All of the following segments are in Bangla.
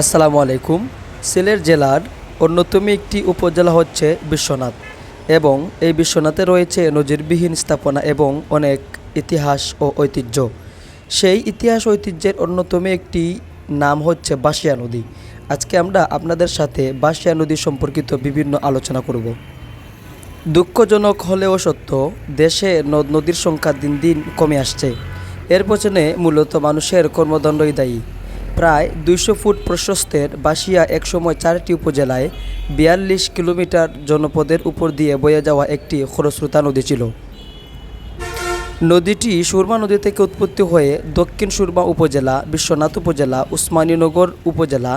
আসসালামু আলাইকুম। সিলেট জেলার অন্যতম একটি উপজেলা হচ্ছে বিশ্বনাথ এবং এই বিশ্বনাথে রয়েছে নজিরবিহীন স্থাপনা এবং অনেক ইতিহাস ও ঐতিহ্য। সেই ইতিহাস ঐতিহ্যের অন্যতম একটি নাম হচ্ছে বাসিয়া নদী। আজকে আমরা আপনাদের সাথে বাসিয়া নদী সম্পর্কিত বিভিন্ন আলোচনা করব। দুঃখজনক হলেও সত্য, দেশে নদ নদীর সংখ্যা দিন দিন কমে আসছে। এর পেছনে মূলত মানুষের কর্মদণ্ডই দায়ী। প্রায় দুইশো ফুট প্রশস্তের বাসিয়া একসময় চারটি উপজেলায় বিয়াল্লিশ কিলোমিটার জনপদের উপর দিয়ে বয়ে যাওয়া একটি খরস্রোতা নদী ছিল। নদীটি সুরমা নদী থেকে উৎপত্তি হয়ে দক্ষিণ সুরমা উপজেলা, বিশ্বনাথ উপজেলা, উসমানীনগর উপজেলা,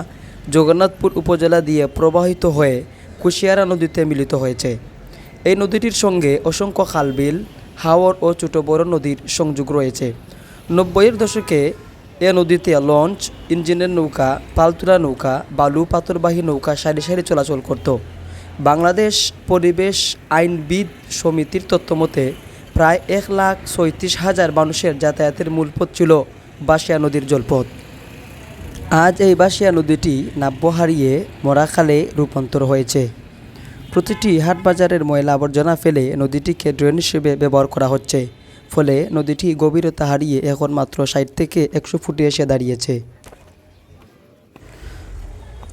জগন্নাথপুর উপজেলা দিয়ে প্রবাহিত হয়ে কুশিয়ারা নদীতে মিলিত হয়েছে। এই নদীটির সঙ্গে অসংখ্য খালবিল, হাওর ও ছোট বড় নদীর সংযোগ রয়েছে। নব্বইয়ের দশকে এ নদীতে লঞ্চ, ইঞ্জিনের নৌকা, পালতুরা নৌকা, বালু, পাথরবাহী নৌকা সারি সারি চলাচল করত। বাংলাদেশ পরিবেশ আইনবিদ সমিতির তথ্যমতে প্রায় এক লাখ ছয়ত্রিশ হাজার মানুষের যাতায়াতের মূল পথ ছিল বাসিয়া নদীর জলপথ। আজ এই বাসিয়া নদীটি নাব্য হারিয়ে মরাখালে রূপান্তর হয়েছে। প্রতিটি হাট বাজারের ময়লা আবর্জনা ফেলে নদীটিকে ড্রেন হিসেবে ব্যবহার করা হচ্ছে। ফলে নদীটি গভীরতা হারিয়ে এখন মাত্র ষাট থেকে একশো ফুটে এসে দাঁড়িয়েছে।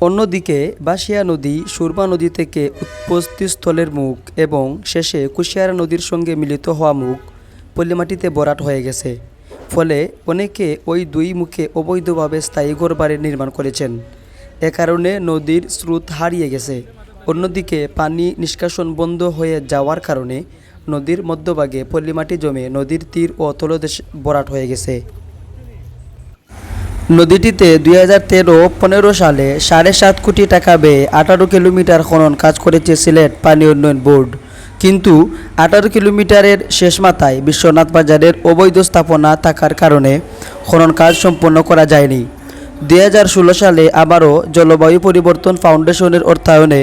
অন্যদিকে বাসিয়া নদী সুরমা নদী থেকে উৎপত্তি স্থলের মুখ এবং শেষে কুশিয়ারা নদীর সঙ্গে মিলিত হওয়া মুখ পল্লিমাটিতে বরাট হয়ে গেছে। ফলে অনেকে ওই দুই মুখে অবৈধভাবে স্থায়ী ঘরবাড়ি নির্মাণ করেছেন। এ কারণে নদীর স্রোত হারিয়ে গেছে। অন্যদিকে পানি নিষ্কাশন বন্ধ হয়ে যাওয়ার কারণে নদীর মধ্যভাগে পল্লিমাটি জমে নদীর তীর ও তলদেশ বরাট হয়ে গেছে। নদীটিতে দুই হাজার তেরো পনেরো সালে সাড়ে সাত কোটি টাকা ব্যয়ে আঠারো কিলোমিটার খনন কাজ করেছে সিলেট পানি উন্নয়ন বোর্ড। কিন্তু আঠারো কিলোমিটারের শেষ মাথায় বিশ্বনাথ বাজারের অবৈধ স্থাপনা থাকার কারণে খনন কাজ সম্পন্ন করা যায়নি। দুই হাজার ষোলো সালে আবারও জলবায়ু পরিবর্তন ফাউন্ডেশনের অর্থায়নে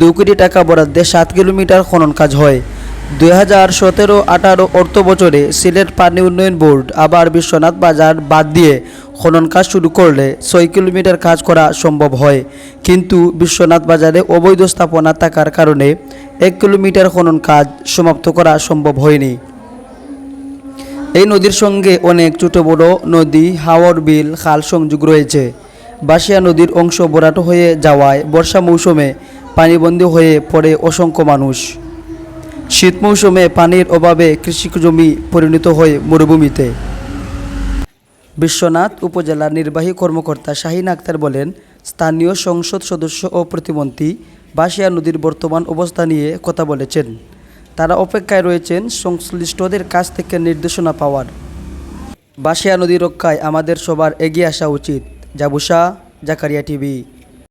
দু কোটি টাকা বরাদ্দে সাত কিলোমিটার খনন কাজ হয়। দুই হাজার সতেরো আঠারো অর্থ বছরে সিলেট পানি উন্নয়ন বোর্ড আবার বিশ্বনাথ বাজার বাদ দিয়ে খনন কাজ শুরু করলে ছয় কিলোমিটার কাজ করা সম্ভব হয়। কিন্তু বিশ্বনাথ বাজারে অবৈধ স্থাপনা থাকার কারণে এক কিলোমিটার খনন কাজ সমাপ্ত করা সম্ভব হয়নি। এই নদীর সঙ্গে অনেক ছোট বড় নদী, হাওর বিল, খাল সংযোগ রয়েছে। বাসিয়া নদীর অংশ বরাট হয়ে যাওয়ায় বর্ষা মৌসুমে পানিবন্দী হয়ে পড়ে অসংখ্য মানুষ। শীত মৌসুমে পানির অভাবে কৃষি জমি পরিণত হয় মরুভূমিতে। বিশ্বনাথ উপজেলার নির্বাহী কর্মকর্তা শাহিন আক্তার বলেন, স্থানীয় সংসদ সদস্য ও প্রতিমন্ত্রী বাসিয়া নদীর বর্তমান অবস্থা নিয়ে কথা বলেছেন। তারা অপেক্ষায় রয়েছেন সংশ্লিষ্টদের কাছ থেকে নির্দেশনা পাওয়ার। বাসিয়া নদী রক্ষায় আমাদের সবার এগিয়ে আসা উচিত। জাবুসা জাকারিয়া টিভি।